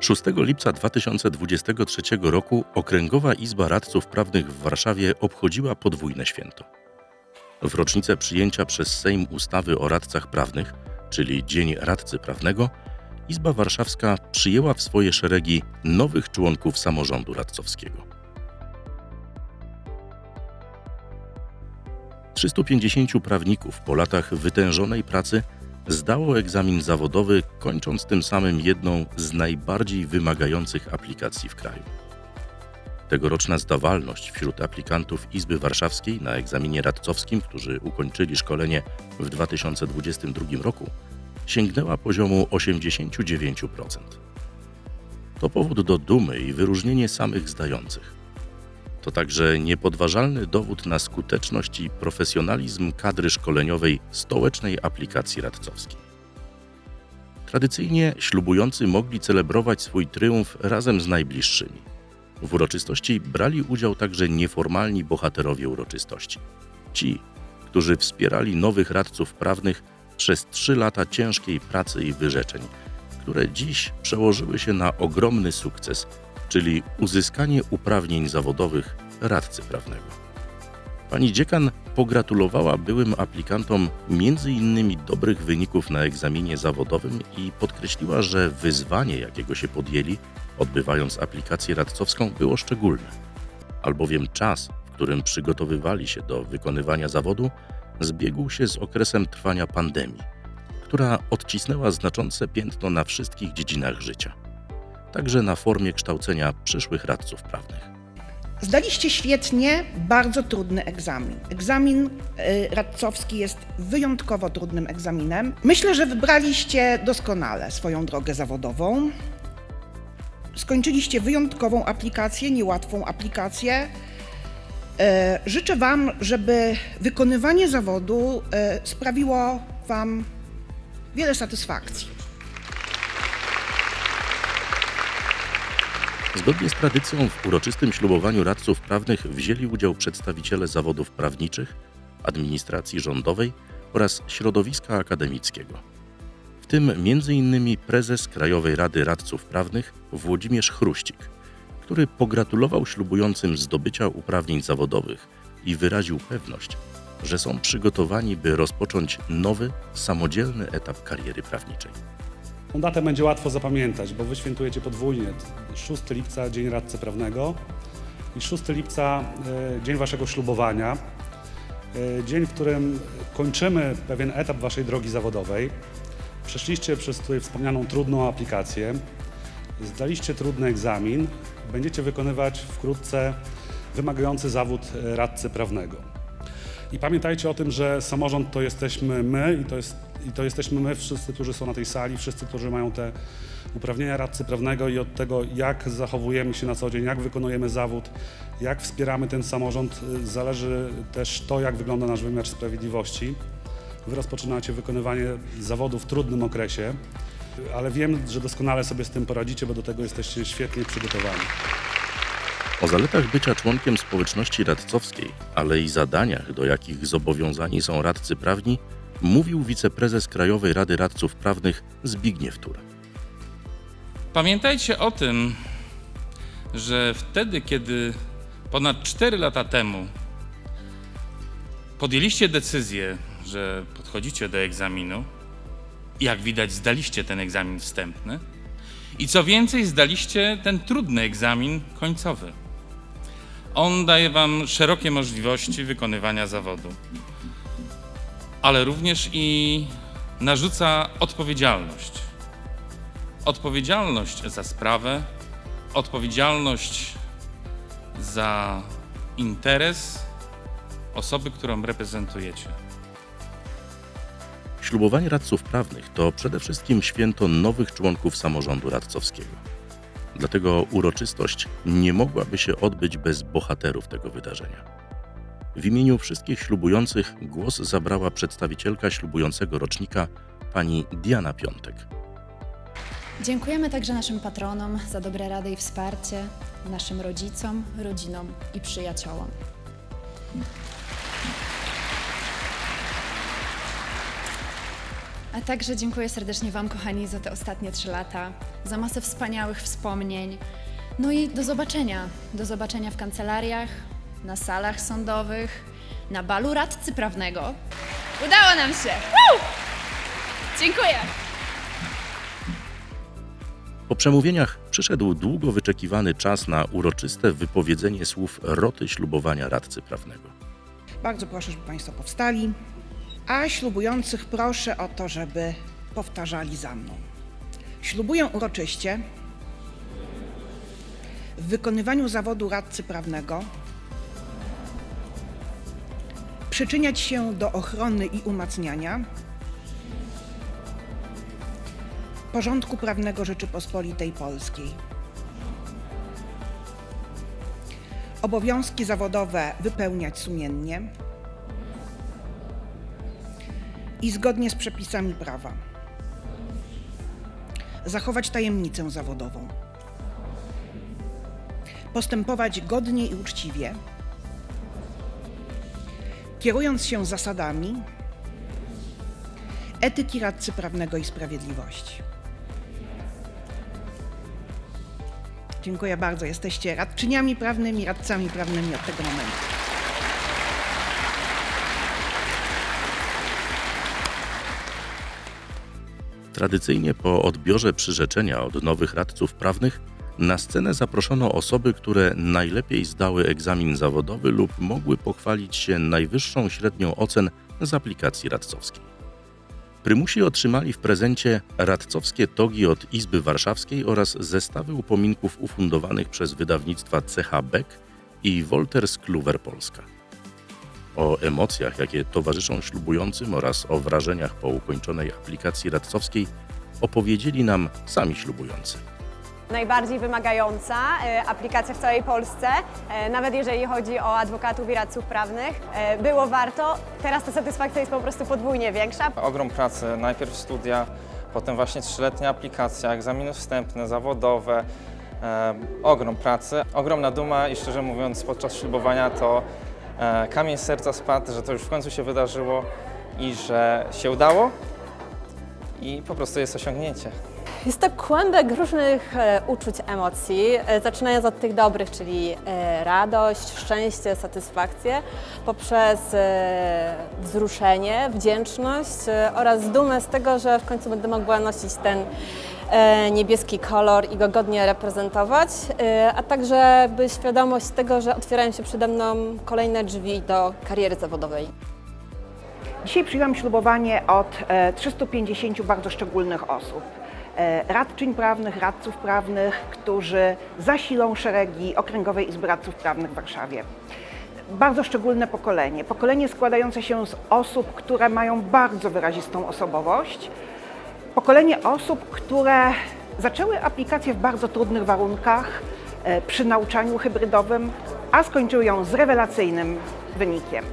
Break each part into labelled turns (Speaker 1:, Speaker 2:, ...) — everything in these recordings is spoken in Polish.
Speaker 1: 6 lipca 2023 roku Okręgowa Izba Radców Prawnych w Warszawie obchodziła podwójne święto. W rocznicę przyjęcia przez Sejm ustawy o radcach prawnych, czyli Dzień Radcy Prawnego, Izba Warszawska przyjęła w swoje szeregi nowych członków samorządu radcowskiego. 350 prawników po latach wytężonej pracy zdało egzamin zawodowy, kończąc tym samym jedną z najbardziej wymagających aplikacji w kraju. Tegoroczna zdawalność wśród aplikantów Izby Warszawskiej na egzaminie radcowskim, którzy ukończyli szkolenie w 2022 roku, sięgnęła poziomu 89%. To powód do dumy i wyróżnienie samych zdających. To także niepodważalny dowód na skuteczność i profesjonalizm kadry szkoleniowej stołecznej aplikacji radcowskiej. Tradycyjnie ślubujący mogli celebrować swój triumf razem z najbliższymi. W uroczystości brali udział także nieformalni bohaterowie uroczystości. Ci, którzy wspierali nowych radców prawnych przez trzy lata ciężkiej pracy i wyrzeczeń, które dziś przełożyły się na ogromny sukces, czyli uzyskanie uprawnień zawodowych radcy prawnego. Pani dziekan pogratulowała byłym aplikantom innymi dobrych wyników na egzaminie zawodowym i podkreśliła, że wyzwanie, jakiego się podjęli, odbywając aplikację radcowską, było szczególne, albowiem czas, w którym przygotowywali się do wykonywania zawodu, zbiegł się z okresem trwania pandemii, która odcisnęła znaczące piętno na wszystkich dziedzinach życia, także na formie kształcenia przyszłych radców prawnych.
Speaker 2: Zdaliście świetnie bardzo trudny egzamin. Egzamin y, radcowski jest wyjątkowo trudnym egzaminem. Myślę, że wybraliście doskonale swoją drogę zawodową. Skończyliście wyjątkową aplikację, niełatwą aplikację. E, Życzę Wam, żeby wykonywanie zawodu e, sprawiło Wam wiele satysfakcji.
Speaker 1: Zgodnie z tradycją w uroczystym ślubowaniu radców prawnych wzięli udział przedstawiciele zawodów prawniczych, administracji rządowej oraz środowiska akademickiego. W tym m.in. prezes Krajowej Rady Radców Prawnych Włodzimierz Chruścik, który pogratulował ślubującym zdobycia uprawnień zawodowych i wyraził pewność, że są przygotowani, by rozpocząć nowy, samodzielny etap kariery prawniczej.
Speaker 3: Tą datę będzie łatwo zapamiętać, bo wy świętujecie podwójnie. 6 lipca Dzień Radcy Prawnego i 6 lipca e, Dzień Waszego ślubowania. E, Dzień, w którym kończymy pewien etap Waszej drogi zawodowej. Przeszliście przez tutaj wspomnianą trudną aplikację, zdaliście trudny egzamin, będziecie wykonywać wkrótce wymagający zawód e, radcy prawnego. I pamiętajcie o tym, że samorząd to jesteśmy my i to, jest, i to jesteśmy my, wszyscy, którzy są na tej sali, wszyscy, którzy mają te uprawnienia radcy prawnego i od tego, jak zachowujemy się na co dzień, jak wykonujemy zawód, jak wspieramy ten samorząd, y, zależy też to, jak wygląda nasz wymiar sprawiedliwości. Wy rozpoczynacie wykonywanie zawodu w trudnym okresie, ale wiem, że doskonale sobie z tym poradzicie, bo do tego jesteście świetnie przygotowani.
Speaker 1: O zaletach bycia członkiem społeczności radcowskiej, ale i zadaniach, do jakich zobowiązani są radcy prawni, mówił wiceprezes Krajowej Rady Radców Prawnych Zbigniew Tur.
Speaker 4: Pamiętajcie o tym, że wtedy, kiedy ponad 4 lata temu podjęliście decyzję, że podchodzicie do egzaminu, jak widać, zdaliście ten egzamin wstępny i co więcej, zdaliście ten trudny egzamin końcowy. On daje Wam szerokie możliwości wykonywania zawodu, ale również i narzuca odpowiedzialność. Odpowiedzialność za sprawę, odpowiedzialność za interes osoby, którą reprezentujecie.
Speaker 1: Ślubowanie radców prawnych to przede wszystkim święto nowych członków samorządu radcowskiego. Dlatego uroczystość nie mogłaby się odbyć bez bohaterów tego wydarzenia. W imieniu wszystkich ślubujących głos zabrała przedstawicielka ślubującego rocznika pani Diana Piątek.
Speaker 5: Dziękujemy także naszym patronom za dobre rady i wsparcie, naszym rodzicom, rodzinom i przyjaciołom. A także dziękuję serdecznie Wam, kochani, za te ostatnie trzy lata, za masę wspaniałych wspomnień. No i do zobaczenia. Do zobaczenia w kancelariach, na salach sądowych, na balu radcy prawnego. Udało nam się! Woo! Dziękuję!
Speaker 1: Po przemówieniach przyszedł długo wyczekiwany czas na uroczyste wypowiedzenie słów roty ślubowania radcy prawnego.
Speaker 2: Bardzo proszę, żeby Państwo powstali, a ślubujących proszę o to, żeby powtarzali za mną. Ślubuję uroczyście w wykonywaniu zawodu radcy prawnego przyczyniać się do ochrony i umacniania porządku prawnego Rzeczypospolitej Polskiej. Obowiązki zawodowe wypełniać sumiennie i zgodnie z przepisami prawa. Zachować tajemnicę zawodową. Postępować godnie i uczciwie, kierując się zasadami etyki radcy prawnego i sprawiedliwości. Dziękuję bardzo. Jesteście radczyniami prawnymi, radcami prawnymi od tego momentu.
Speaker 1: Tradycyjnie po odbiorze przyrzeczenia od nowych radców prawnych na scenę zaproszono osoby, które najlepiej zdały egzamin zawodowy lub mogły pochwalić się najwyższą średnią ocen z aplikacji radcowskiej. Prymusi otrzymali w prezencie radcowskie togi od Izby Warszawskiej oraz zestawy upominków ufundowanych przez wydawnictwa CH Beck i Wolters Kluwer Polska. O emocjach, jakie towarzyszą ślubującym oraz o wrażeniach po ukończonej aplikacji radcowskiej opowiedzieli nam sami ślubujący.
Speaker 6: Najbardziej wymagająca e, aplikacja w całej Polsce, e, nawet jeżeli chodzi o adwokatów i radców prawnych. E, Było warto, teraz ta satysfakcja jest po prostu podwójnie większa.
Speaker 7: Ogrom pracy, najpierw studia, potem właśnie trzyletnia aplikacja, egzaminy wstępne, zawodowe, ogrom pracy, ogromna duma i szczerze mówiąc podczas ślubowania to kamień serca spadł, że to już w końcu się wydarzyło i że się udało i po prostu jest osiągnięcie.
Speaker 8: Jest to kłębek różnych e, uczuć, emocji, e, zaczynając od tych dobrych, czyli e, radość, szczęście, satysfakcję, poprzez wzruszenie, wdzięczność oraz dumę z tego, że w końcu będę mogła nosić ten niebieski kolor i go godnie reprezentować, a także by świadomość tego, że otwierają się przede mną kolejne drzwi do kariery zawodowej.
Speaker 2: Dzisiaj przyjęłam ślubowanie od e, 350 bardzo szczególnych osób. E, Radczyń prawnych, radców prawnych, którzy zasilą szeregi Okręgowej Izby Radców Prawnych w Warszawie. Bardzo szczególne pokolenie. Pokolenie składające się z osób, które mają bardzo wyrazistą osobowość. Pokolenie osób, które zaczęły aplikację w bardzo trudnych warunkach, e, przy nauczaniu hybrydowym, a skończyły ją z rewelacyjnym wynikiem.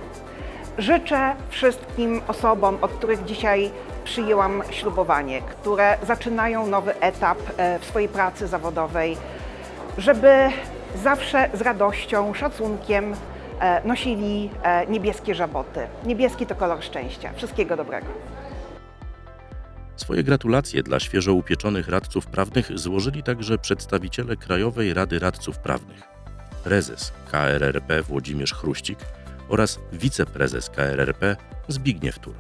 Speaker 2: Życzę wszystkim osobom, od których dzisiaj przyjęłam ślubowanie, które zaczynają nowy etap e, w swojej pracy zawodowej, żeby zawsze z radością, szacunkiem e, nosili e, niebieskie żaboty. Niebieski to kolor szczęścia. Wszystkiego dobrego.
Speaker 1: Swoje gratulacje dla świeżo upieczonych radców prawnych złożyli także przedstawiciele Krajowej Rady Radców Prawnych, prezes KRRP Włodzimierz Chruścik oraz wiceprezes KRRP Zbigniew Tur.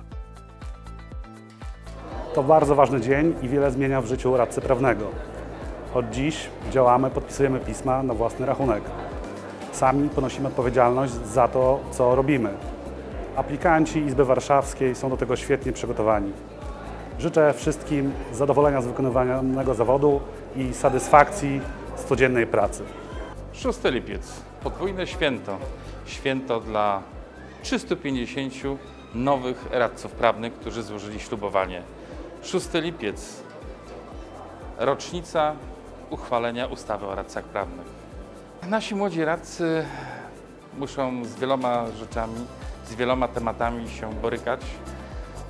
Speaker 3: To bardzo ważny dzień i wiele zmienia w życiu radcy prawnego. Od dziś działamy, podpisujemy pisma na własny rachunek. Sami ponosimy odpowiedzialność za to, co robimy. Aplikanci Izby Warszawskiej są do tego świetnie przygotowani. Życzę wszystkim zadowolenia z wykonywanego zawodu i satysfakcji z codziennej pracy.
Speaker 4: 6 lipiec, podwójne święto. Święto dla 350 nowych radców prawnych, którzy złożyli ślubowanie. 6 lipiec, rocznica uchwalenia ustawy o radcach prawnych. Nasi młodzi radcy muszą z wieloma rzeczami, z wieloma tematami się borykać.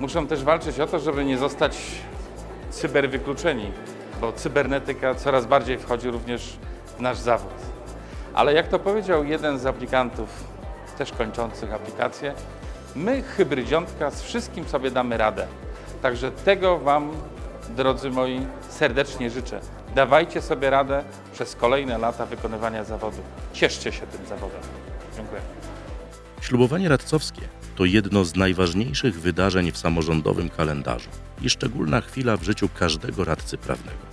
Speaker 4: Muszą też walczyć o to, żeby nie zostać cyberwykluczeni, bo cybernetyka coraz bardziej wchodzi również w nasz zawód. Ale jak to powiedział jeden z aplikantów, też kończących aplikację, my, hybrydziątka, z wszystkim sobie damy radę. Także tego Wam, drodzy moi, serdecznie życzę. Dawajcie sobie radę przez kolejne lata wykonywania zawodu. Cieszcie się tym zawodem. Dziękuję.
Speaker 1: Ślubowanie radcowskie to jedno z najważniejszych wydarzeń w samorządowym kalendarzu i szczególna chwila w życiu każdego radcy prawnego.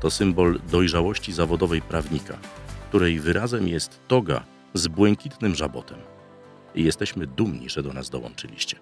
Speaker 1: To symbol dojrzałości zawodowej prawnika, której wyrazem jest toga z błękitnym żabotem. Jesteśmy dumni, że do nas dołączyliście.